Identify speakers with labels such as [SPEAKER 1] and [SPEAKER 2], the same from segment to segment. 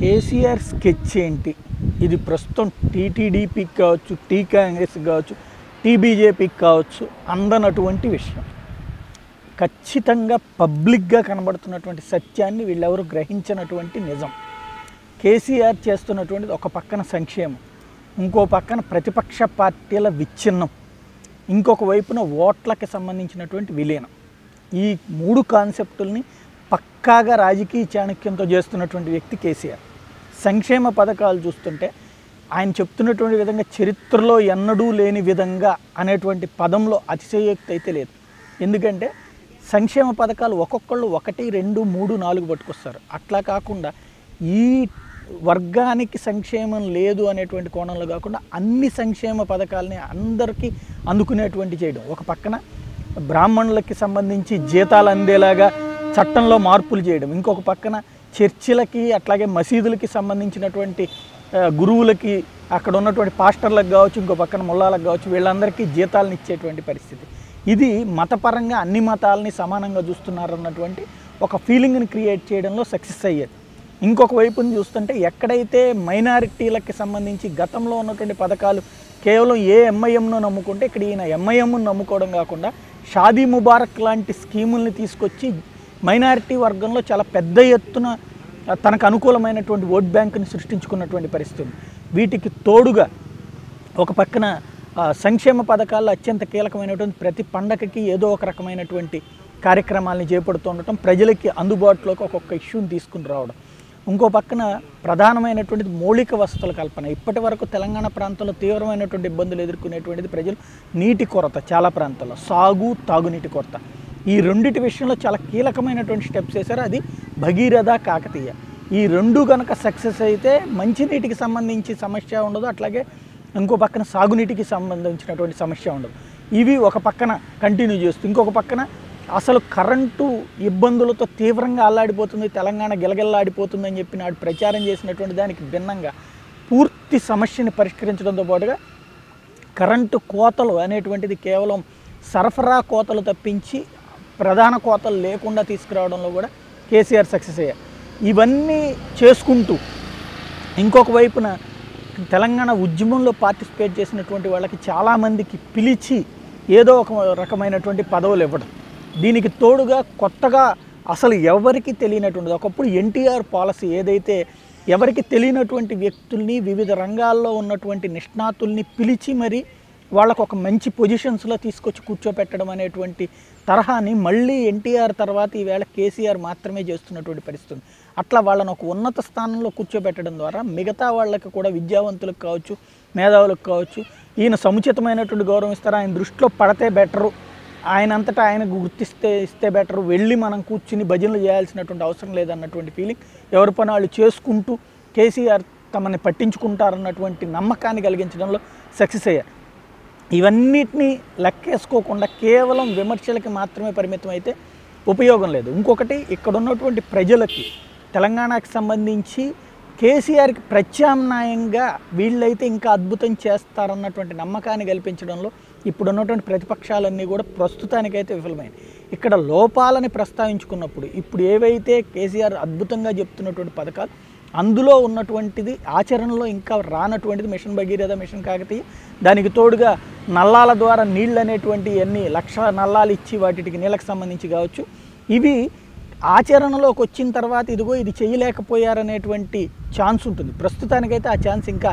[SPEAKER 1] KCR sketch ఏంటి? ఇది ప్రస్తుతం టీటీడీపీకి కావచ్చు టీ కాంగ్రెస్ కావచ్చు టీబీజేపీకి కావచ్చు అందనటువంటి విషయం. ఖచ్చితంగా పబ్లిక్గా కనబడుతున్నటువంటి సత్యాన్ని వీళ్ళెవరు గ్రహించినటువంటి నిజం. కేసీఆర్ చేస్తున్నటువంటిది ఒక పక్కన సంక్షేమం ఇంకో పక్కన ప్రతిపక్ష పార్టీల విచ్ఛిన్నం ఇంకొక వైపున ఓట్లకి సంబంధించినటువంటి విలీనం. ఈ మూడు కాన్సెప్టుల్ని పక్కాగా రాజకీయ చాణక్యంతో చేస్తున్నటువంటి వ్యక్తి కేసీఆర్. సంక్షేమ పథకాలు చూస్తుంటే ఆయన చెప్తున్నటువంటి విధంగా చరిత్రలో ఎన్నడూ లేని విధంగా అనేటువంటి పదంలో అతిశయోక్తి అయితే లేదు. ఎందుకంటే సంక్షేమ పథకాలు ఒక్కొక్కళ్ళు ఒకటి రెండు మూడు నాలుగు పట్టుకొస్తారు. అట్లా కాకుండా ఈ వర్గానికి సంక్షేమం లేదు అనేటువంటి కోణంలో కాకుండా అన్ని సంక్షేమ పథకాలని అందరికీ అందుకునేటువంటి చేయడం. ఒక పక్కన బ్రాహ్మణులకి సంబంధించి జీతాలు అందేలాగా చట్టంలో మార్పులు చేయడం. ఇంకొక పక్కన చర్చిలకి అట్లాగే మసీదులకి సంబంధించినటువంటి గురువులకి అక్కడ ఉన్నటువంటి పాస్టర్లకు కావచ్చు ఇంకో పక్కన ముల్లాలకు కావచ్చు వీళ్ళందరికీ జీతాలను ఇచ్చేటువంటి పరిస్థితి. ఇది మతపరంగా అన్ని మతాలని సమానంగా చూస్తున్నారన్నటువంటి ఒక ఫీలింగ్ని క్రియేట్ చేయడంలో సక్సెస్ అయ్యేది. ఇంకొక వైపుని చూస్తుంటే ఎక్కడైతే మైనారిటీలకి సంబంధించి గతంలో ఉన్నటువంటి పథకాలు కేవలం ఏ ఎంఐఎంను నమ్ముకుంటే ఇక్కడ ఈయన ఎంఐఎంను నమ్ముకోవడం కాకుండా షాదీ ముబారక్ లాంటి స్కీముల్ని తీసుకొచ్చి మైనారిటీ వర్గంలో చాలా పెద్ద ఎత్తున తనకు అనుకూలమైనటువంటి ఓట్ బ్యాంకుని సృష్టించుకున్నటువంటి పరిస్థితి వీటికి తోడుగా ఒక పక్కన సంక్షేమ పథకాల్లో అత్యంత కీలకమైనటువంటి ప్రతి పండగకి ఏదో ఒక రకమైనటువంటి కార్యక్రమాలని చేపడుతూ ఉండటం ప్రజలకి అందుబాటులోకి ఒక్కొక్క ఇష్యూని తీసుకుని రావడం. ఇంకో పక్కన ప్రధానమైనటువంటిది మౌలిక వసతుల కల్పన. ఇప్పటి వరకు తెలంగాణ ప్రాంతంలో తీవ్రమైనటువంటి ఇబ్బందులు ఎదుర్కొనేటువంటిది ప్రజలు నీటి కొరత చాలా ప్రాంతాల్లో. సాగు తాగునీటి కొరత. ఈ రెండింటి విషయంలో చాలా కీలకమైనటువంటి స్టెప్స్ వేశారు. అది భగీరథ కాకతీయ. ఈ రెండు కనుక సక్సెస్ అయితే మంచినీటికి సంబంధించి సమస్య ఉండదు. అట్లాగే ఇంకో పక్కన సాగునీటికి సంబంధించినటువంటి సమస్య ఉండదు. ఇవి ఒక పక్కన కంటిన్యూ చేస్తూ ఇంకొక పక్కన అసలు కరెంటు ఇబ్బందులతో తీవ్రంగా అల్లాడిపోతుంది. తెలంగాణ గిలగిల్లాడిపోతుంది అని చెప్పి నాడు ప్రచారం చేసినటువంటి దానికి భిన్నంగా పూర్తి సమస్యని పరిష్కరించడంతో పాటుగా కరెంటు కోతలు అనేటువంటిది కేవలం సరఫరా కోతలు తప్పించి ప్రధాన కోతలు లేకుండా తీసుకురావడంలో కూడా కేసీఆర్ సక్సెస్ అయ్యారు. ఇవన్నీ చేసుకుంటూ ఇంకొక వైపున తెలంగాణ ఉద్యమంలో పార్టిసిపేట్ చేసినటువంటి వాళ్ళకి చాలామందికి పిలిచి ఏదో ఒక రకమైనటువంటి పదవులు ఇవ్వడం. దీనికి తోడుగా కొత్తగా అసలు ఎవరికి తెలియనటువంటిది. ఒకప్పుడు ఎన్టీఆర్ పాలసీ ఏదైతే ఎవరికి తెలియనటువంటి వ్యక్తుల్ని వివిధ రంగాల్లో ఉన్నటువంటి నిష్ణాతుల్ని పిలిచి మరి వాళ్ళకు ఒక మంచి పొజిషన్స్లో తీసుకొచ్చి కూర్చోపెట్టడం అనేటువంటి తరహాని మళ్ళీ ఎన్టీఆర్ తర్వాత ఈవేళ కేసీఆర్ మాత్రమే చేస్తున్నటువంటి పరిస్థితి అట్లా వాళ్ళను ఒక ఉన్నత స్థానంలో కూర్చోబెట్టడం ద్వారా మిగతా వాళ్ళకి కూడా విద్యావంతులకు కావచ్చు మేధావులకు కావచ్చు ఈయన సముచితమైనటువంటి గౌరవం ఇస్తారు ఆయన దృష్టిలో పడితే బెటరు ఆయన అంతటా ఆయన గుర్తిస్తే ఇస్తే బెటర్ వెళ్ళి మనం కూర్చుని భజనలు చేయాల్సినటువంటి అవసరం లేదన్నటువంటి ఫీలింగ్ ఎవరి పని వాళ్ళు చేసుకుంటూ కేసీఆర్ తమని పట్టించుకుంటారన్నటువంటి నమ్మకాన్ని కలిగించడంలో సక్సెస్ అయ్యారు. ఇవన్నిటినీ లెక్కేసుకోకుండా కేవలం విమర్శలకి మాత్రమే పరిమితం అయితే ఉపయోగం లేదు. ఇంకొకటి ఇక్కడ ఉన్నటువంటి ప్రజలకి తెలంగాణకు సంబంధించి కేసీఆర్కి ప్రత్యామ్నాయంగా వీళ్ళైతే ఇంకా అద్భుతం చేస్తారన్నటువంటి నమ్మకాన్ని కల్పించడంలో ఇప్పుడు ఉన్నటువంటి ప్రతిపక్షాలన్నీ కూడా ప్రస్తుతానికైతే విఫలమైనవి ఇక్కడ లోపాలని ప్రస్తావించుకున్నప్పుడు ఇప్పుడు ఏవైతే కేసీఆర్ అద్భుతంగా చెప్తున్నటువంటి పథకాలు అందులో ఉన్నటువంటిది ఆచరణలో ఇంకా రానటువంటిది మిషన్ భగీరథ మిషన్ కాకతీయ దానికి తోడుగా నల్లాల ద్వారా నీళ్ళు అనేటువంటి అన్ని లక్షల నల్లాలు ఇచ్చి వాటికి నీళ్ళకి సంబంధించి కావచ్చు ఇవి ఆచరణలోకి వచ్చిన తర్వాత ఇదిగో ఇది చేయలేకపోయారనేటువంటి ఛాన్స్ ఉంటుంది. ప్రస్తుతానికైతే ఆ ఛాన్స్ ఇంకా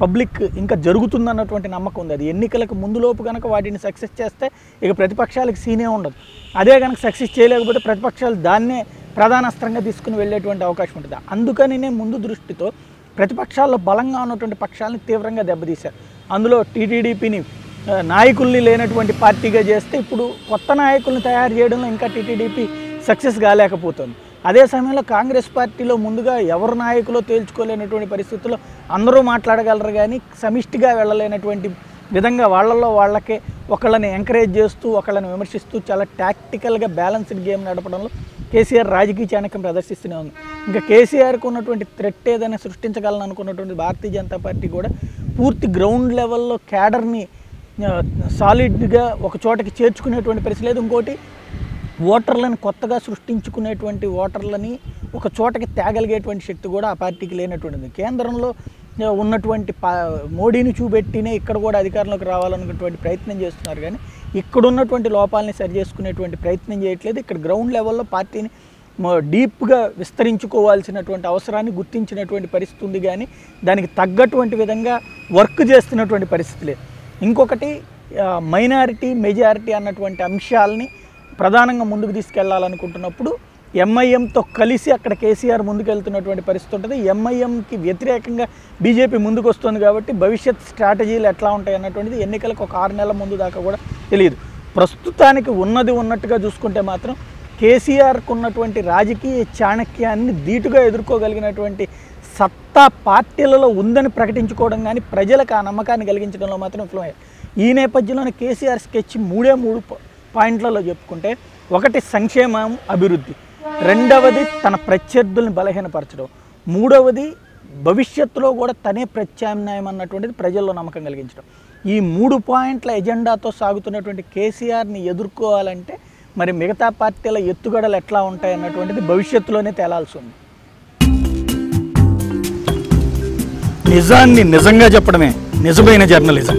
[SPEAKER 1] పబ్లిక్ ఇంకా జరుగుతుందన్నటువంటి నమ్మకం ఉంది. అది ఎన్నికలకు ముందులోపు కనుక వాటిని సక్సెస్ చేస్తే ఇక ప్రతిపక్షాలకు సీనే ఉండదు. అదే కనుక సక్సెస్ చేయలేకపోతే ప్రతిపక్షాలు దాన్నే ప్రధానాస్త్రంగా తీసుకుని వెళ్ళేటువంటి అవకాశం ఉంటుంది. అందుకనినే ముందు దృష్టితో ప్రతిపక్షాల్లో బలంగా ఉన్నటువంటి పక్షాలను తీవ్రంగా దెబ్బతీశారు. అందులో టీటీడీపీని నాయకుల్ని లేనటువంటి పార్టీగా చేస్తే ఇప్పుడు కొత్త నాయకుల్ని తయారు చేయడంలో ఇంకా టీటీడీపీ సక్సెస్ కాలేకపోతుంది. అదే సమయంలో కాంగ్రెస్ పార్టీలో ముందుగా ఎవరు నాయకులో తేల్చుకోలేనటువంటి పరిస్థితుల్లో అందరూ మాట్లాడగలరు కానీ సమిష్టిగా వెళ్ళలేనటువంటి విధంగా వాళ్ళల్లో వాళ్ళకే ఒకళ్ళని ఎంకరేజ్ చేస్తూ ఒకళ్ళని విమర్శిస్తూ చాలా టాక్టికల్గా బ్యాలెన్స్డ్ గేమ్ నడపడంలో కేసీఆర్ రాజకీయ చాణక్యం ప్రదర్శిస్తూనే ఉంది. ఇంకా కేసీఆర్కు ఉన్నటువంటి థ్రెట్ ఏదైనా సృష్టించగలను అనుకున్నటువంటి భారతీయ జనతా పార్టీ కూడా పూర్తి గ్రౌండ్ లెవెల్లో క్యాడర్ని సాలిడ్గా ఒక చోటకి చేర్చుకునేటువంటి పరిస్థితి లేదు. ఇంకోటి ఓటర్లను కొత్తగా సృష్టించుకునేటువంటి ఓటర్లని ఒక చోటకి తేగలిగేటువంటి శక్తి కూడా ఆ పార్టీకి లేనటువంటిది. కేంద్రంలో ఉన్నటువంటి పా మోడీని చూపెట్టినే ఇక్కడ కూడా అధికారంలోకి రావాలన్నటువంటి ప్రయత్నం చేస్తున్నారు. కానీ ఇక్కడ ఉన్నటువంటి లోపాలని సరి చేసుకునేటువంటి ప్రయత్నం చేయట్లేదు. ఇక్కడ గ్రౌండ్ లెవెల్లో పార్టీని డీప్గా విస్తరించుకోవాల్సినటువంటి అవసరాన్ని గుర్తించినటువంటి పరిస్థితి ఉంది. కానీ దానికి తగ్గటువంటి విధంగా వర్క్ చేస్తున్నటువంటి పరిస్థితి లేదు. ఇంకొకటి మైనారిటీ మెజారిటీ అన్నటువంటి అంశాలని ప్రధానంగా ముందుకు తీసుకెళ్ళాలనుకుంటున్నప్పుడు ఎంఐఎంతో కలిసి అక్కడ కేసీఆర్ ముందుకెళ్తున్నటువంటి పరిస్థితి ఉంటుంది. ఎంఐఎంకి వ్యతిరేకంగా బీజేపీ ముందుకు వస్తుంది కాబట్టి భవిష్యత్ స్ట్రాటజీలు ఎట్లా ఉంటాయి అన్నటువంటిది ఎన్నికలకు ఒక ఆరు నెలల ముందు దాకా కూడా తెలియదు. ప్రస్తుతానికి ఉన్నది ఉన్నట్టుగా చూసుకుంటే మాత్రం కేసీఆర్కు ఉన్నటువంటి రాజకీయ చాణక్యాన్ని ధీటుగా ఎదుర్కోగలిగినటువంటి సత్తా పార్టీలలో ఉందని ప్రకటించుకోవడం కానీ ప్రజలకు ఆ నమ్మకాన్ని కలిగించడంలో మాత్రం విఫలమయ్యారు ఈ నేపథ్యంలోనే కేసీఆర్ స్కెచ్ మూడే మూడు పాయింట్లలో చెప్పుకుంటే ఒకటి సంక్షేమం అభివృద్ధి. రెండవది తన ప్రత్యర్థుల్ని బలహీనపరచడం. మూడవది భవిష్యత్తులో కూడా తనే ప్రత్యామ్నాయం అన్నటువంటిది ప్రజల్లో నమ్మకం కలిగించడం. ఈ మూడు పాయింట్ల ఎజెండాతో సాగుతున్నటువంటి కేసీఆర్ని ఎదుర్కోవాలంటే మరి మిగతా పార్టీల ఎత్తుగడలు ఎట్లా ఉంటాయి అన్నటువంటిది భవిష్యత్తులోనే తేలాల్సి ఉంది. నిజాన్ని నిజంగా చెప్పడమే. నిజమైన జర్నలిజం.